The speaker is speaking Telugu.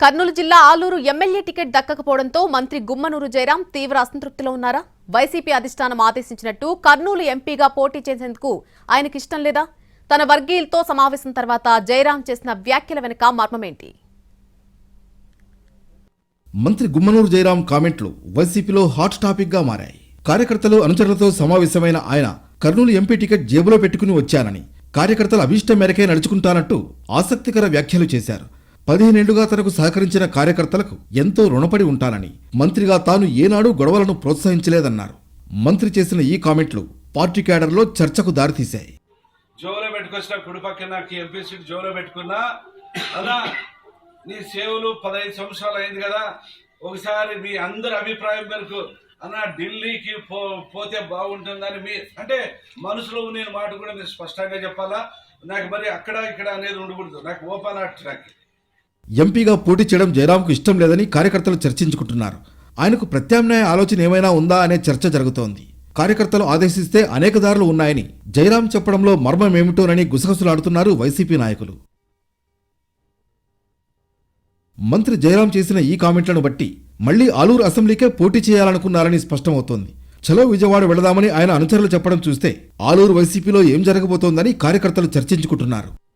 కర్నూలు జిల్లా ఆలూరు ఎమ్మెల్యే టికెట్ దక్కకపోవడంతో మంత్రి గుమ్మనూరు జయరాం తీవ్ర అసంతృప్తిలో ఉన్నారా? వైసీపీ అధిష్టానం ఆదేశించినట్టు కర్నూలు ఎంపీగా పోటీ చేసేందుకు ఆయనకి ఇష్టం లేదా? తన వర్గీయులతో సమావేశం తర్వాత జయరాం చేసిన వ్యాఖ్యల వెనుక మర్మమేంటి? మంత్రి గుమ్మనూరు జయరాం కామెంట్లు వైసీపీలో హాట్ టాపిక్గా మారాయి. కార్యకర్తలు అనుచరులతో సమావేశమైన ఆయన కర్నూలు ఎంపీ టికెట్ జేబులో పెట్టుకుని వచ్చానని కార్యకర్తల అభిష్టం మేరకే నడుచుకుంటానంటూ ఆసక్తికర వ్యాఖ్యలు చేశారు. పదిహేనేళ్ళుగా తనకు సహకరించిన కార్యకర్తలకు ఎంతో రుణపడి ఉంటానని మంత్రిగా తాను ఏనాడూ గొడవలను ప్రోత్సహించలేదన్నారు. మంత్రి చేసిన ఈ కామెంట్లు పార్టీ క్యాడర్లో చర్చకు దారితీశాయి. జోలో పెట్టుకొచ్చిన కుడి పక్కన ఎంపీ సీట్ జోలో పెట్టుకున్నా. అలా నీ సేవలు పదహైదు సంవత్సరాలు అయింది కదా. ఒకసారి మీ అందరి అభిప్రాయం మేరకు అన్న ఢిల్లీకి పో పోతే బాగుంటుందని మీ అంటే మనసులో నేను మాట కూడా నేను స్పష్టంగా చెప్పాలా? నాకు మరి అక్కడ ఇక్కడ అనేది ఉండకూడదు. నాకు ఓపెన్ ఆర్ట్ ట్రాక్. ఎంపీగా పోటీ చేయడం జయరాంకు ఇష్టం లేదని కార్యకర్తలు చర్చించుకుంటున్నారు. ఆయనకు ప్రత్యామ్నాయ ఆలోచన ఏమైనా ఉందా అనే చర్చ జరుగుతోంది. కార్యకర్తలు ఆదేశిస్తే అనేక దారులు ఉన్నాయని జయరాం చెప్పడంలో మర్మం ఏమిటోనని గుసగుసలాడుతున్నారు వైసీపీ నాయకులు. మంత్రి జయరాం చేసిన ఈ కామెంట్లను బట్టి మళ్ళీ ఆలూరు అసెంబ్లీకే పోటీ చేయాలనుకున్నారని స్పష్టమవుతోంది. చలో విజయవాడ వెళదామని ఆయన అనుచరులు చెప్పడం చూస్తే ఆలూరు వైసీపీలో ఏం జరగబోతోందని కార్యకర్తలు చర్చించుకుంటున్నారు.